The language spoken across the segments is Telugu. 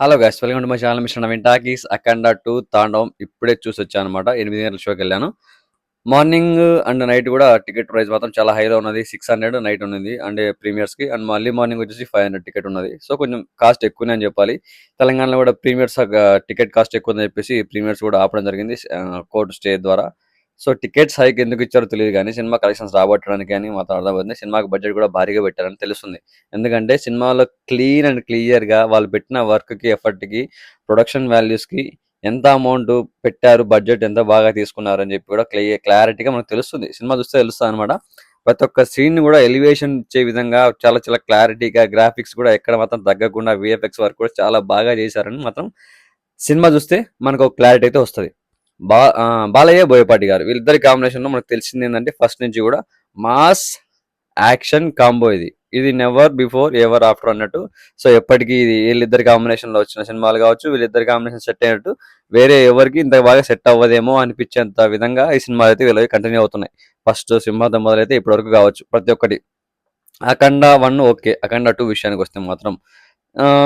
Hello guys welcome to my channel mission Naveen talkies Akhanda two Thandavam ఇప్పుడే చూసి వచ్చాను అనమాట ఎనిమిది గంటల షోకి వెళ్ళాను. మార్నింగ్ అండ్ నైట్ కూడా టికెట్ ప్రైస్ మాత్రం చాలా హైలో ఉన్నది. సిక్స్ హండ్రెడ్ నైట్ ఉన్నది. అండ్ ప్రీమియర్స్కి. అండ్ మళ్ళీ మార్నింగ్ వచ్చేసి ఫైవ్ హండ్రెడ్ టికెట్ ఉన్నది. సో కొంచెం కాస్ట్ ఎక్కువనే అని చెప్పాలి. తెలంగాణలో కూడా ప్రీమియర్స్ టికెట్ కాస్ట్ ఎక్కువ అని చెప్పేసి ప్రీమియర్స్ కూడా ఆపడం జరిగింది. కోర్టు స్టే ద్వారా. సో టికెట్స్ హైక్ ఎందుకు ఇచ్చారో తెలియదు కానీ సినిమా కలెక్షన్స్ రాబట్టడానికి అని మాత్రం అర్థమవుతుంది సినిమాకి బడ్జెట్ కూడా భారీగా పెట్టారని తెలుస్తుంది. ఎందుకంటే సినిమాలో క్లీన్ అండ్ క్లియర్గా వాళ్ళు పెట్టిన వర్క్కి కి ప్రొడక్షన్ వాల్యూస్కి ఎంత అమౌంట్ పెట్టారు బడ్జెట్ ఎంత బాగా తీసుకున్నారు అని చెప్పి కూడా క్లియర్ క్లారిటీగా మనకు తెలుస్తుంది. సినిమా చూస్తే తెలుస్తుంది అనమాట ప్రతి ఒక్క సీన్ కూడా ఎలివేషన్ ఇచ్చే విధంగా చాలా చాలా క్లారిటీగా గ్రాఫిక్స్ కూడా ఎక్కడ మాత్రం తగ్గకుండా విఎఫ్ఎక్స్ వర్క్ కూడా చాలా బాగా చేశారని మాత్రం సినిమా చూస్తే మనకు ఒక క్లారిటీ అయితే వస్తుంది. బా బాలయ్య బోయపాటి గారు. వీళ్ళిద్దరి కాంబినేషన్లో మనకు తెలిసింది ఏంటంటే ఫస్ట్ నుంచి కూడా మాస్ యాక్షన్ కాంబో ఇది. ఇది నెవర్ బిఫోర్ ఎవర్ ఆఫ్టర్ అన్నట్టు. సో ఎప్పటికీ ఇది వీళ్ళిద్దరి కాంబినేషన్లో వచ్చిన సినిమాలు కావచ్చు వీళ్ళిద్దరి కాంబినేషన్ సెట్ అయినట్టు వేరే ఎవరికి ఇంత బాగా సెట్ అవ్వదేమో అనిపించేంత విధంగా ఈ సినిమాలు అయితే వీళ్ళవి కంటిన్యూ అవుతున్నాయి. ఫస్ట్ సింహాతం మొదలైతే ఇప్పటివరకు కావచ్చు ప్రతి ఒక్కటి. Akhanda one okay Akhanda two విషయానికి వస్తే మాత్రం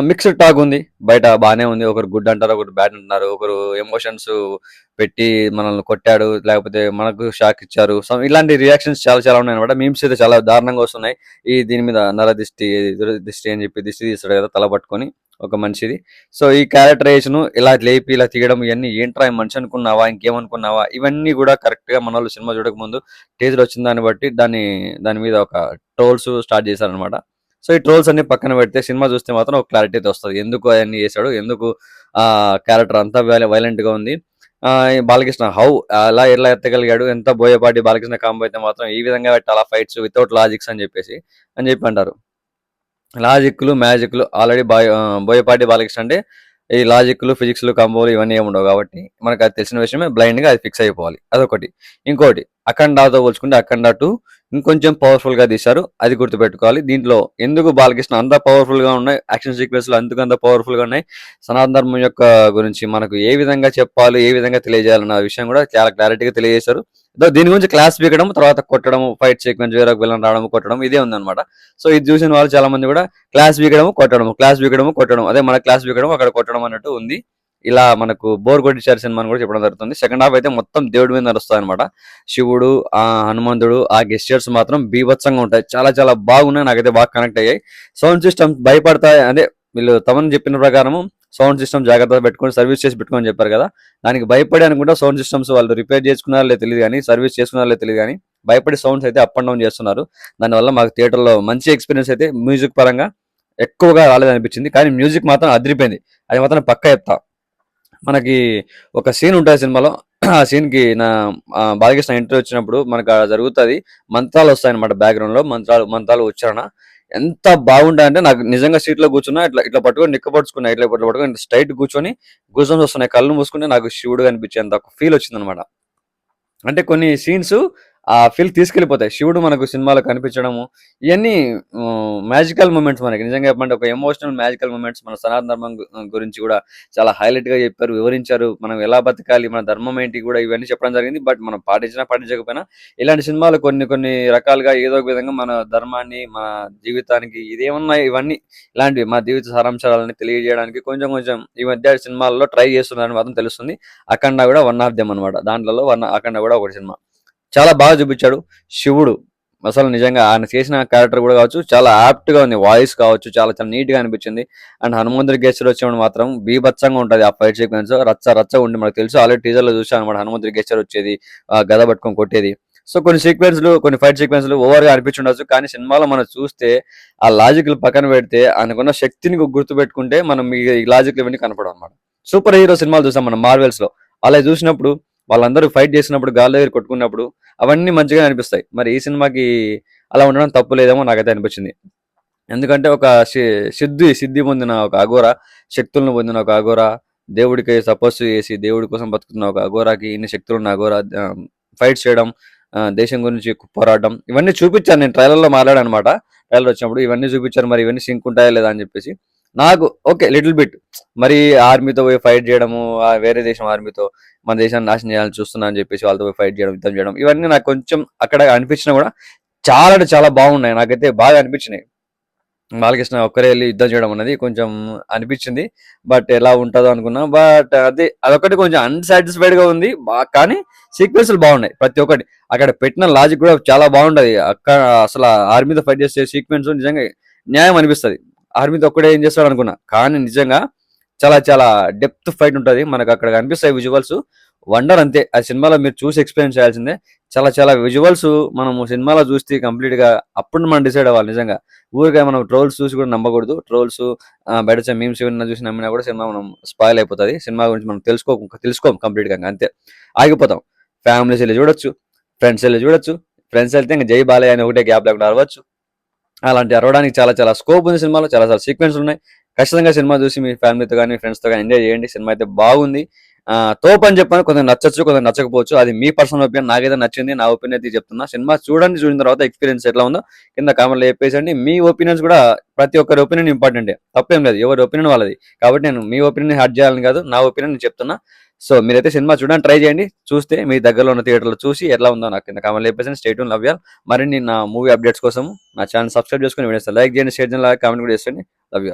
మిక్స్డ్ టాక్ ఉంది. బయట బాగానే ఉంది. ఒకరు గుడ్ అంటారు ఒకరు బ్యాడ్ అంటున్నారు. ఒకరు ఎమోషన్స్ పెట్టి మనల్ని కొట్టాడు లేకపోతే మనకు షాక్ ఇచ్చారు. సో ఇలాంటి రియాక్షన్స్ చాలా చాలా ఉన్నాయి అనమాట మీమ్స్ అయితే చాలా దారుణంగా వస్తున్నాయి. ఈ దీని మీద నర దిష్టి దిష్టి అని చెప్పి దిష్టి తీస్తాడు కదా తల పట్టుకొని ఒక మనిషిది. సో ఈ క్యారెక్టరైజేషన్ ఇలా లేపి ఇలా తీయడం ఇవన్నీ ఏంట్రా మనిషి అనుకున్నావా ఇంకేమనుకున్నావా? ఇవన్నీ కూడా కరెక్ట్గా మన వాళ్ళు సినిమా చూడక ముందు టీజర్ వచ్చిన దాన్ని బట్టి దాన్ని దాని మీద ఒక ట్రోల్స్ స్టార్ట్ చేశారనమాట సో ఈ ట్రోల్స్ అన్ని పక్కన పెడితే సినిమా చూస్తే మాత్రం ఒక క్లారిటీ అయితే వస్తుంది. ఎందుకు అవన్నీ చేశాడు? ఎందుకు ఆ క్యారెక్టర్ అంతా వైలెంట్గా ఉంది? బాలకృష్ణ హౌ అలా ఎలా ఎత్తగలిగాడు? ఎంత బోయపాటి బాలకృష్ణ కాంబో అయితే మాత్రం ఈ విధంగా పెట్టాలా ఫైట్స్ వితౌట్ లాజిక్స్ అని చెప్పేసి అని చెప్పి అంటారు లాజిక్లు మ్యాజిక్లు ఆల్రెడీ బాయ్ బోయపాటి బాలకృష్ణ అంటే ఈ లాజిక్లు ఫిజిక్స్లు కాంబోలు ఇవన్నీ ఏమి ఉండవు కాబట్టి మనకు అది తెలిసిన విషయమే బ్లైండ్గా అది ఫిక్స్ అయిపోవాలి. అదొకటి. ఇంకోటి అఖండాతో పోల్చుకుంటే అఖండ టూ ఇంకొంచెం పవర్ఫుల్గా తీశారు. అది గుర్తుపెట్టుకోవాలి. దీంట్లో ఎందుకు బాలకృష్ణ అంత పవర్ఫుల్గా ఉన్నాయి? యాక్షన్ సీక్వెన్స్లో అందుకు అంత పవర్ఫుల్గా ఉన్నాయి? సనాతన ధర్మం యొక్క గురించి మనకు ఏ విధంగా చెప్పాలి ఏ విధంగా తెలియజేయాలన్న విషయం కూడా చాలా క్లారిటీగా తెలియజేశారు. దీని గురించి క్లాస్ పీకడం తర్వాత కొట్టడం ఫైట్ సీక్వెన్స్ వేరే విలన్ రావడం కొట్టడం ఇదే ఉందన్నమాట. సో ఇది చూసిన వాళ్ళు చాలా మంది కూడా క్లాస్ పీకడం కొట్టడం క్లాస్ పీకడం కొట్టడం అదే మన క్లాస్ పీకడం అక్కడ కొట్టడం అన్నట్టు ఉంది. ఇలా మనకు బోర్ కొట్టించారు సినిమాని కూడా చెప్పడం జరుగుతుంది. సెకండ్ హాఫ్ అయితే మొత్తం దేవుడి మీద నడుస్తుంది అనమాట శివుడు ఆ హనుమంతుడు ఆ గెస్టర్స్ మాత్రం బీభత్సంగా ఉంటాయి. చాలా చాలా బాగున్నాయి. నాకైతే బాగా కనెక్ట్ అయ్యాయి. సౌండ్ సిస్టమ్ భయపడతాయి. అంటే వీళ్ళు తమను చెప్పిన ప్రకారం సౌండ్ సిస్టమ్ జాగ్రత్తగా పెట్టుకొని సర్వీస్ చేసి పెట్టుకొని చెప్పారు కదా. దానికి భయపడి అనుకుంటా సౌండ్ సిస్టమ్స్ వాళ్ళు రిపేర్ చేసుకున్నారో లేదు తెలియదు కానీ సర్వీస్ చేసుకున్నారో లేదు తెలియదు కానీ భయపడి సౌండ్స్ అయితే అప్ అండ్ డౌన్ చేస్తున్నారు. దానివల్ల మాకు థియేటర్లో మంచి ఎక్స్పీరియన్స్ అయితే మ్యూజిక్ పరంగా ఎక్కువగా రాలేదనిపించింది. కానీ మ్యూజిక్ మాత్రం అదిరిపోయింది. అది మాత్రం పక్క చెప్తా. మనకి ఒక సీన్ ఉంటుంది సినిమాలో. ఆ సీన్కి నా బాలకృష్ణ ఎంట్రీ వచ్చినప్పుడు మనకు జరుగుతుంది. మంత్రాలు వస్తాయి అనమాట బ్యాక్గ్రౌండ్లో. మంత్రాలు మంత్రాలు ఉచ్చారణ. ఎంత బాగుంటాయి అంటే నాకు నిజంగా సీట్లో కూర్చున్నా ఇట్లా ఇట్లా పట్టుకొని నిక్కపడుచుకున్నా ఇట్లా ఇట్లా పట్టుకొని స్ట్రైట్ కూర్చొని గుజమ్స్ వస్తున్నాయి. కళ్ళు మూసుకుంటే నాకు శివుడు కనిపించేంత ఒక ఫీల్ వచ్చింది అనమాట అంటే కొన్ని సీన్స్ ఆ ఫీల్ తీసుకెళ్ళిపోతాయి శివుడు మనకు సినిమాలో కనిపించడము ఇవన్నీ మ్యాజికల్ మూమెంట్స్ మనకి. నిజంగా చెప్పండి ఒక ఎమోషనల్ మ్యాజికల్ మూమెంట్స్ మన సనాతన ధర్మం గురించి కూడా చాలా హైలైట్గా చెప్పారు వివరించారు. మనం ఎలా బతకాలి మన ధర్మం ఏంటి కూడా ఇవన్నీ చెప్పడం జరిగింది. బట్ మనం పాటించినా పాటించకపోయినా ఇలాంటి సినిమాలు కొన్ని కొన్ని రకాలుగా ఏదో ఒక విధంగా మన ధర్మాన్ని మన జీవితానికి ఇదేమన్నా ఇవన్నీ ఇలాంటివి మా జీవిత సారాంశాలని తెలియజేయడానికి కొంచెం కొంచెం ఈ మధ్య సినిమాల్లో ట్రై చేస్తున్నారని మాత్రం తెలుస్తుంది. అఖండ కూడా వన్ ఆఫ్ దెమ్ అనమాట దాంట్లో వన్ అఖండ కూడా ఒకటి సినిమా. చాలా బాగా చూపించాడు. శివుడు అసలు నిజంగా ఆయన చేసిన క్యారెక్టర్ కూడా కావచ్చు చాలా యాప్ట్గా ఉంది. వాయిస్ కావచ్చు చాలా చాలా నీట్గా అనిపించింది. అండ్ హనుమంతుడి గెస్టర్ వచ్చేవాడు మాత్రం బీభత్సంగా ఉంటుంది ఆ ఫైట్ సీక్వెన్స్ రచ్చ రచ్చ ఉండి మనకు తెలుసు. ఆల్రెడీ టీజర్లో చూసాను అనమాట హనుమంతుడి గెస్టర్ వచ్చేది గద పట్టుకొని కొట్టేది. సో కొన్ని సీక్వెన్స్లు కొన్ని ఫైట్ సీక్వెన్స్లు ఓవర్గా అనిపించుండొచ్చు కానీ సినిమాలో మనం చూస్తే ఆ లాజిక్లు పక్కన పెడితే ఆయనకున్న శక్తిని గుర్తు పెట్టుకుంటే మనం ఈ లాజిక్ ఇవన్నీ కనపడం అనమాట సూపర్ హీరో సినిమాలు చూసాం మనం మార్వెల్స్లో. అలా చూసినప్పుడు వాళ్ళందరూ ఫైట్ చేసినప్పుడు గాలి దగ్గర కొట్టుకున్నప్పుడు అవన్నీ మంచిగా అనిపిస్తాయి. మరి ఈ సినిమాకి అలా ఉండడం తప్పు లేదేమో నాకైతే అనిపించింది. ఎందుకంటే ఒక సి- సిద్ధి సిద్ధి పొందిన ఒక అఘోర శక్తులను పొందిన ఒక అఘోర దేవుడికి తపస్సు చేసి దేవుడి కోసం బతుకుతున్న ఒక అఘోరాకి ఇన్ని శక్తులు ఉన్న అఘోర ఫైట్ చేయడం దేశం గురించి పోరాడడం ఇవన్నీ చూపించాను నేను ట్రైలర్లో మాట్లాడాను అనమాట ట్రైలర్ వచ్చినప్పుడు ఇవన్నీ చూపించారు. మరి ఇవన్నీ సింక్ ఉంటాయా లేదా అని చెప్పేసి నాకు ఓకే లిటిల్ బిట్. మరి ఆర్మీతో పోయి ఫైట్ చేయడము వేరే దేశం ఆర్మీతో మన దేశాన్ని నాశనం చేయాలని చూస్తున్నా అని చెప్పేసి వాళ్ళతో పోయి ఫైట్ చేయడం యుద్ధం చేయడం ఇవన్నీ నాకు కొంచెం అక్కడ అనిపించినా కూడా చాలా అంటే చాలా బాగున్నాయి. నాకైతే బాగా అనిపించినాయి. బాలకృష్ణ ఒక్కరే వెళ్ళి యుద్ధం చేయడం అనేది కొంచెం అనిపించింది. బట్ ఎలా ఉంటుందో అనుకున్నా. బట్ అది అదొకటి కొంచెం అన్సాటిస్ఫైడ్గా ఉంది కానీ సీక్వెన్స్లు బాగున్నాయి ప్రతి ఒక్కటి. అక్కడ పెట్టిన లాజిక్ కూడా చాలా బాగుంటది. అక్కడ అసలు ఆర్మీతో ఫైట్ చేసే సీక్వెన్స్ నిజంగా న్యాయం అనిపిస్తది. ఆర్మీతో ఒక్కడే ఏం చేస్తాడు అనుకున్నా. కానీ నిజంగా చాలా చాలా డెప్త్ ఫైట్ ఉంటది. మనకు అక్కడ కనిపిస్తాయి విజువల్స్ వండర్ అంతే. ఆ సినిమాలో మీరు చూసి ఎక్స్ప్లెయిన్ చేయాల్సిందే. చాలా చాలా విజువల్స్ మనము సినిమాలో చూస్తే కంప్లీట్గా అప్పుడు మనం డిసైడ్ అవ్వాలి నిజంగా. ఊరికే మనం ట్రోల్స్ చూసి కూడా నమ్మకూడదు. ట్రోల్స్ బయట మేము మీమ్స్ చూసి నమ్మినా కూడా సినిమా మనం స్పాయిల్ అయిపోతుంది. సినిమా గురించి మనం తెలుసుకో తెలుసుకోం కంప్లీట్గా అంతే. ఆగిపోతాం. ఫ్యామిలీస్ వెళ్ళి చూడొచ్చు. ఫ్రెండ్స్ వెళ్ళి చూడొచ్చు. ఫ్రెండ్స్ వెళ్తే ఇంకా జై బాలయ్య అని ఒకటే గ్యాప్ లేకుండా అరవచ్చు. అలాంటి అరవడానికి చాలా చాలా స్కోప్ ఉంది సినిమాలో చాలా చాలా సీక్వెన్స్ ఉన్నాయి. ఖచ్చితంగా సినిమా చూసి మీ ఫ్యామిలీతో కానీ ఫ్రెండ్స్తో కానీ ఎంజాయ్ చేయండి. సినిమా అయితే బాగుంది. తోపు అని చెప్పాను కొంచెం నచ్చచ్చు కొంచెం నచ్చకపోవచ్చు. అది మీ పర్సనల్ ఒపీనియన్ నాకైతే నచ్చింది నా ఒపీనియన్ అయితే చెప్తున్నా. సినిమా చూడండి చూసిన తర్వాత ఎక్స్పీరియన్స్ ఎట్లా ఉందో కింద కామెంట్లో చెప్పేసండి. మీ ఒపీనియన్స్ కూడా ప్రతి ఒక్కరి ఒపీనియన్ ఇంపార్టెంటే తప్పేం లేదు. ఎవరి ఒపీనియన్ వాళ్ళది. కాబట్టి నేను మీ ఒపీనియన్ హర్ట్ చేయాలని కాదు నా ఒపీనియన్ నేను చెప్తున్నా. సో మీరైతే సినిమా చూడడానికి ట్రై చేయండి. చూస్తే మీ దగ్గరలో ఉన్న థియేటర్లో చూసి ఎలా ఉందో నాకు కింద కామెంట్ చెప్పేసి స్టేట్ లవ్ యాల్ మరిన్ని నా మూవీ అప్డేట్స్ కోసం నా ఛానల్ సబ్స్క్రైబ్ చేసుకుని వీడియోస్ లైక్ చేయండి షేర్ చేయండి కామెంట్ కూడా చేయండి లవ్